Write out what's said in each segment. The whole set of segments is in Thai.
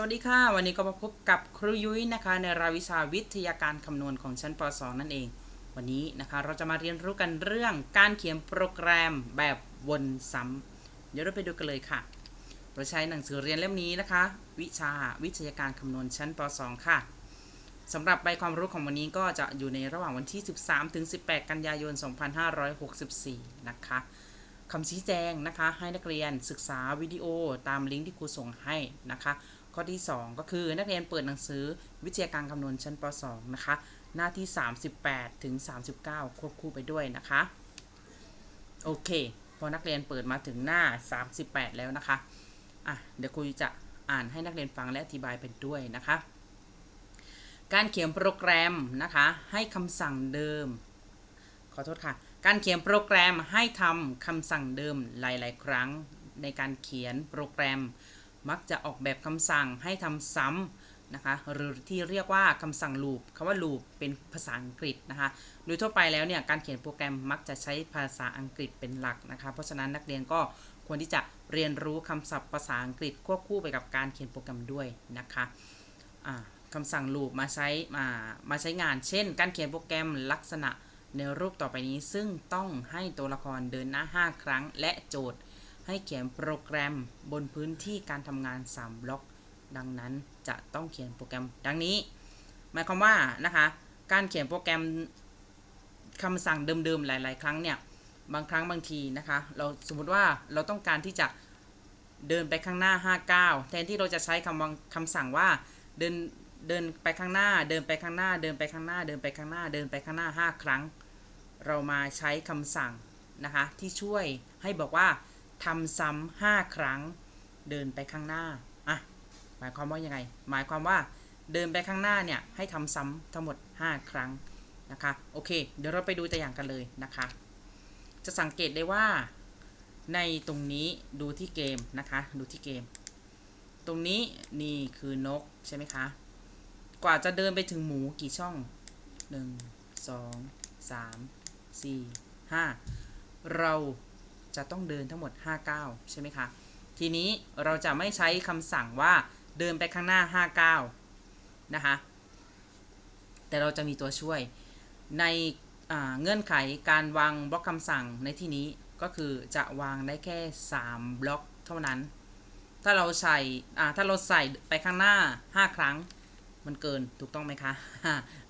สวัสดีค่ะ วันนี้ก็มาพบกับครูยุ้ยนะคะ ในรายวิชาวิทยาการคำนวณของชั้นป .2 นั่นเอง วันนี้นะคะเราจะมาเรียนรู้กันเรื่องการเขียนโปรแกรมแบบวนซ้ำเดี๋ยวเราไปดูกันเลยค่ะ เราใช้หนังสือเรียนเล่มนี้นะคะ วิชาวิทยาการคำนวณชั้นป .2 ค่ะสำหรับใบความรู้ของวันนี้ก็จะอยู่ในระหว่างวันที่ 13ถึง18 กันยายน 2564 นะคะคำชี้แจงนะคะ ให้นักเรียนศึกษาวิดีโอตามลิงก์ที่ครูส่งให้นะคะ ข้อที่ 2 ก็คือนักเรียนเปิดหนังสือวิทยาการคำนวณชั้นป .2 นะคะ หน้าที่ 38 ถึง 39 ควบคู่ไปด้วยนะคะ โอเค พอนักเรียนเปิดมาถึงหน้า 38 แล้วนะคะอะเดี๋ยวครูจะอ่านให้นักเรียนฟังและอธิบายไปด้วยนะคะ การเขียนโปรแกรมนะคะ ให้คำสั่งเดิม ขอโทษค่ะ การเขียนโปรแกรมให้ทำคำสั่งเดิมหลาย ๆ ครั้งในการเขียนโปรแกรม มักจะออกแบบคำสั่งให้ทำซ้ำนะคะ หรือที่เรียกว่าคำสั่ง loop คำว่า loop เป็นภาษาอังกฤษนะคะ โดยทั่วไปแล้วเนี่ยการเขียนโปรแกรมมักจะใช้ภาษาอังกฤษเป็นหลักนะคะ เพราะฉะนั้นนักเรียนก็ควรที่จะเรียนรู้คำศัพท์ภาษาอังกฤษควบคู่ไปกับการเขียนโปรแกรมด้วยนะคะคำสั่ง loop มาใช้มามาใช้งาน เช่น การเขียนโปรแกรมลักษณะในรูปต่อไปนี้ซึ่งต้องให้ตัวละครเดินหน้า 5 ครั้ง และโจทย์ ให้เขียนโปรแกรมบนพื้นที่การทำงาน 3 บล็อก ดังนั้นจะต้องเขียนโปรแกรมดังนี้ หมายความว่านะคะ การเขียนโปรแกรมคำสั่งเดิมๆหลาย ๆ ครั้งเนี่ย บางครั้งบางทีนะคะ เราสมมติว่าเราต้องการที่จะเดินไปข้างหน้า 59 แทนที่เราจะใช้คำวังคำสั่งว่าเดินเดินไปข้างหน้า เดินไปข้างหน้า เดินไปข้างหน้า เดินไปข้างหน้า เดินไปข้างหน้า 5 ครั้ง เรามาใช้คำสั่งนะคะที่ช่วยให้บอกว่า ทำซ้ำห้าครั้ง เดินไปข้างหน้าอะหมายความว่ายังไง หมายความว่าเดินไปข้างหน้าเนี่ยให้ทำซ้ำทั้งหมด 5 ครั้งนะคะโอเค เดี๋ยวเราไปดูตัวอย่างกันเลยนะคะ จะสังเกตได้ว่าในตรงนี้ดูที่เกมนะคะดูที่เกม ตรงนี้นี่คือนกใช่ไหมคะกว่าจะเดินไปถึงหมูกี่ช่อง 1 2 3 4 5 เรา จะต้องเดินทั้งหมด5ก้าวใช่ไหมคะ ทีนี้เราจะไม่ใช้คำสั่งว่าเดินไปข้างหน้า5ก้าวนะคะ แต่เราจะมีตัวช่วยในเงื่อนไขการวางบล็อกคำสั่งในที่นี้ก็คือจะวางได้แค่ 3 บล็อกเท่านั้น ถ้าเราใส่ถ้าเราใส่ไปข้างหน้า 5 ครั้งมันเกินถูกต้องไหมคะ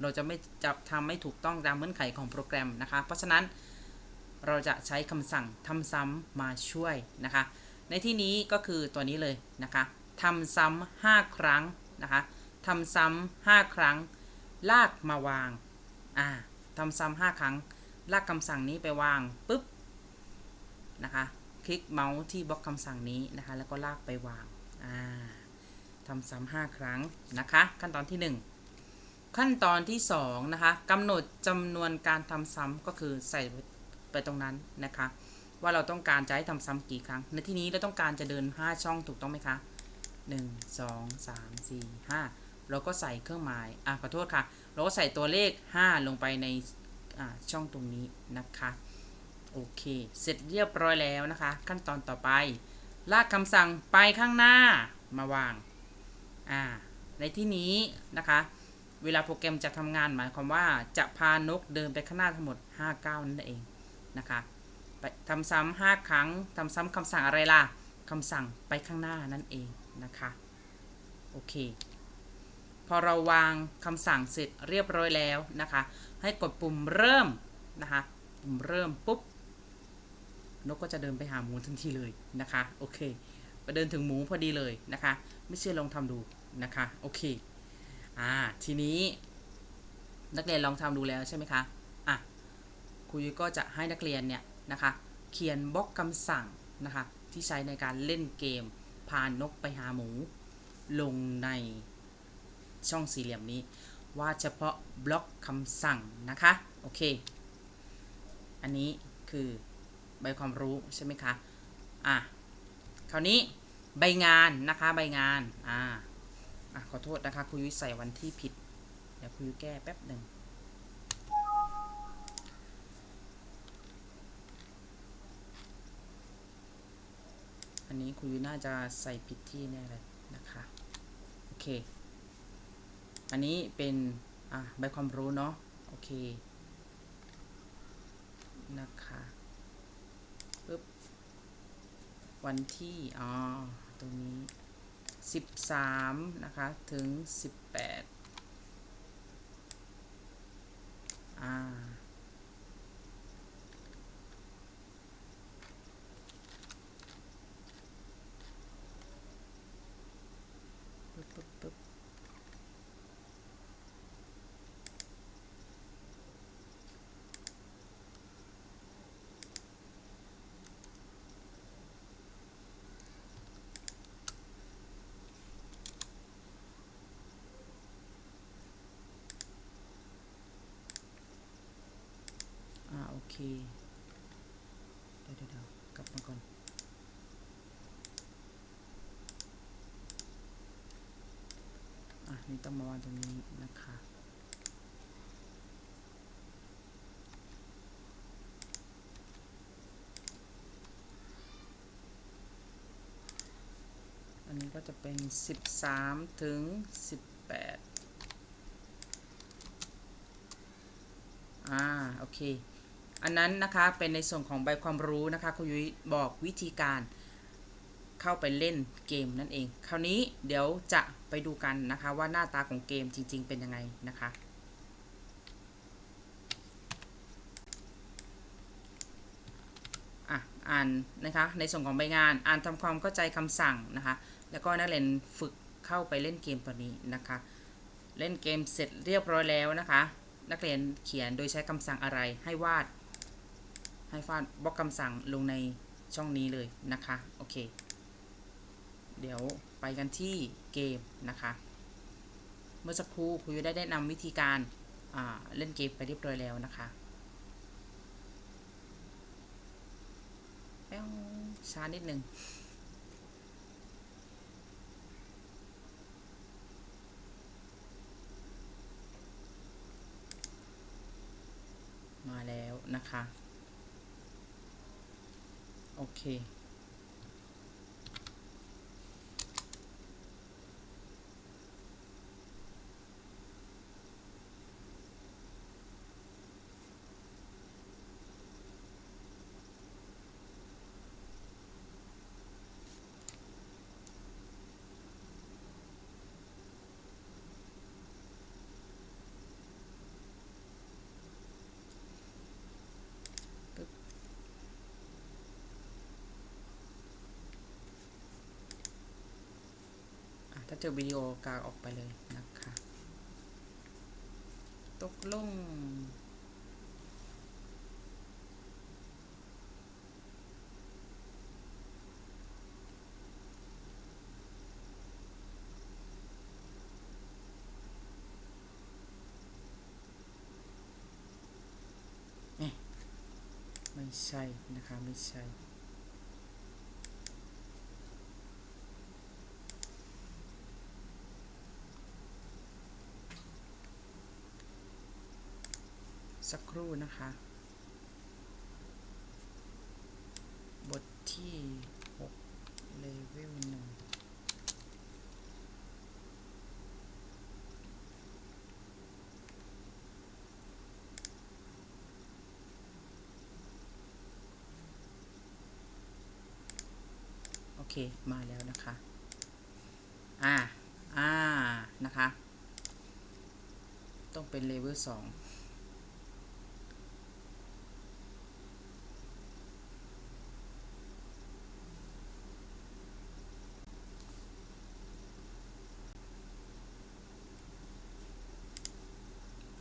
เราจะไม่จะทำไม่ถูกต้องตามเงื่อนไขของโปรแกรมนะคะ เพราะฉะนั้น เราจะใช้คำสั่งทำซ้ำมาช่วยนะคะ ในที่นี้ก็คือตัวนี้เลยนะคะทำซ้ำห้าครั้งนะคะทำซ้ำห้าครั้ง ลากมาวางอ่าทำซ้ำห้าครั้ง ลากคำสั่งนี้ไปวางปุ๊บนะคะคลิกเมาส์ที่บล็อกคำสั่งนี้นะคะ แล้วก็ลากไปวางอ่าทำซ้ำห้าครั้งนะคะ ขั้นตอนที่ 1 ขั้นตอนที่2นะคะกำหนดจำนวนการทำซ้ำก็คือใส่ ไปตรงนั้นนะคะ ว่าเราต้องการจะให้ทำซ้ำกี่ครั้ง ในที่นี้เราต้องการจะเดิน 5 ช่องถูกต้องไหมคะ 1 2 3 4 5 เราก็ใส่เครื่องหมายอะขอโทษค่ะ เราก็ใส่ตัวเลข 5 ลงไปในช่องตรงนี้นะคะโอเค เสร็จเรียบร้อยแล้วนะคะ ขั้นตอนต่อไป ลากคำสั่งไปข้างหน้ามาวางอ่าในที่นี้นะคะ เวลาโปรแกรมจะทำงานหมายความว่าจะพานกเดินไปข้างหน้าทั้งหมด5ก้านั่นเอง นะคะไปทำซ้ำห้าครั้งทำซ้ำคำสั่งอะไรล่ะคำสั่งไปข้างหน้านั่นเองนะคะโอเค พอเราวางคำสั่งเสร็จเรียบร้อยแล้วนะคะ ให้กดปุ่มเริ่มนะคะปุ่มเริ่มปุ๊บนกก็จะเดินไปหาหมูทันทีเลยนะคะโอเคไปเดินถึงหมูพอดีเลยนะคะ ไม่เชื่อลองทำดูนะคะโอเคอ่าทีนี้นักเรียนลองทำดูแล้วใช่ไหมคะอะ ครูยุ้ยก็จะให้นักเรียนเนี่ยนะคะเขียนบล็อกคำสั่งนะคะที่ใช้ในการเล่นเกมพานกไปหาหมู ลงในช่องสี่เหลี่ยมนี้ว่าเฉพาะบล็อกคำสั่งนะคะโอเค อันนี้คือใบความรู้ใช่ไหมคะอะคราวนี้ใบงานนะคะใบงานอ่าอะขอโทษนะคะครูยุ้ยใส่วันที่ผิดเดี๋ยวครูยุ้ยแก้แป๊บหนึ่งอั นนี้ครูยุ้ยน่าจะใส่ผิดที่แน่เลยนะคะ โอเค อันนี้เป็น อะใบความรู้เนาะ โอเค นะคะปึ๊บ วันที่ อ๋อ ตรงนี้ 13 นะคะ ถึง 18 อ่า ปึ๊บปึ๊บปึ๊บอ่า โอ เคเดี๋ยวเดี๋ยวเดี๋ยวกลับมาก่อน อะ นี่ต้องมาวางตรงนี้นะคะอันนี้ก็จะเป็น 13 ถึง 18 อ่า โอเค อันนั้นนะคะเป็นในส่วนของใบความรู้นะคะคุณยุ้ยบอกวิธีการเข้าไปเล่นเกมนั่นเอง คราวนี้เดี๋ยวจะไปดูกันนะคะว่าหน้าตาของเกมจริง ๆ เป็นยังไงนะคะ อะอ่านนะคะในส่วนของใบงาน อ่านทำความเข้าใจคำสั่งนะคะ แล้วก็นักเรียนฝึกเข้าไปเล่นเกมตัวนี้นะคะ เล่นเกมเสร็จเรียบร้อยแล้วนะคะ นักเรียนเขียนโดยใช้คำสั่งอะไรให้วาด ให้วาดบล็อกคำสั่งลงในช่องนี้เลยนะคะ โอเค เดี๋ยวไปกันที่เกมนะคะ เมื่อสักครู่ครูยุ้ยได้แนะนำวิธีการาเล่นเกมไปเรียบร้อยแล้วนะคะแป๊วช้านิดนึงมาแล้วนะคะ โอเคอะถ้าเจอวิดีโอกางออกไปเลยนะคะ ตกลงเอ๊ะไม่ใช่นะคะ ไม่ใช่ สักครู่นะคะ บทที่6เลเวลหนึ่งโอเค มาแล้วนะคะ อ่า อ่า นะคะ ต้องเป็นเลเวลสอง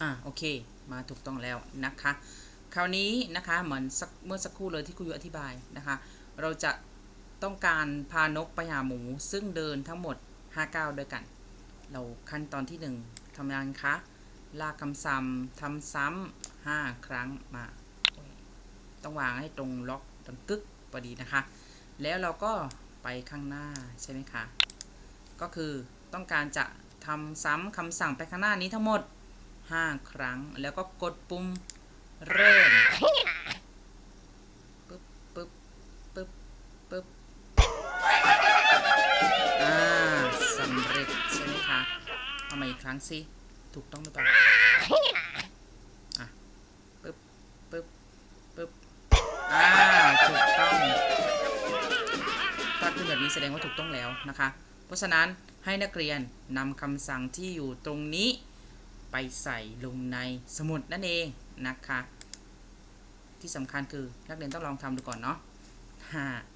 อะโอเค มาถูกต้องแล้วนะคะ คราวนี้นะคะเหมือนสักเมื่อสักครู่เลยที่ครูยุอธิบายนะคะ เราจะต้องการพานกไปหาหมูซึ่งเดินทั้งหมด5ก้าวด้วยกัน เราขั้นตอนที่ 1ทำงานคะ ลากคำซ้ำทำซ้ำ5ครั้งมา ต้องวางให้ตรงล็อกตรงกึกพอดีนะคะ แล้วเราก็ไปข้างหน้าใช่ไหมคะ ก็คือต้องการจะทำซ้ำคำสั่งไปข้างหน้านี้ทั้งหมด 5 ครั้ง แล้วก็กดปุ่มเริ่มปึ๊บปึ๊บปึ๊บปึ๊บอ่าสำเร็จใช่ไหมคะำมาอีกครั้งสิถูกต้องหรือเปล่าอะปึ๊บปึ๊บปึ๊บอ่าถูกต้องถ้าขึ้นแบบนี้แสดงว่าถูกต้องแล้วนะคะ เพราะฉะนั้นให้นักเรียนนำคำสั่งที่อยู่ตรงนี้ ใส่ลงในสมุดนั่นเองนะคะ ที่สำคัญคือนักเรียนต้องลองทำดูก่อนเนาะ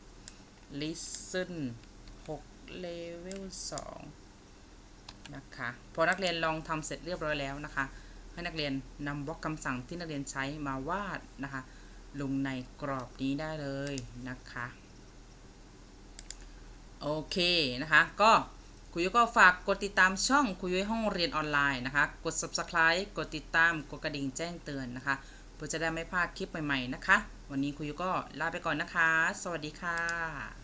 5 listen 6 level 2นะคะ พอนักเรียนลองทำเสร็จเรียบร้อยแล้วนะคะ ให้นักเรียนนำบล็อกคำสั่งที่นักเรียนใช้มาวาดนะคะ ลงในกรอบนี้ได้เลยนะคะ โอเคนะคะ ก็ คุยก็ฝากกดติดตามช่องคุยห้องเรียนออนไลน์นะคะ กด subscribe กดติดตาม กดกระดิ่งแจ้งเตือนนะคะเพื่อจะได้ไม่พลาดคลิปใหม่ๆนะคะ วันนี้คุยก็ลาไปก่อนนะคะ สวัสดีค่ะ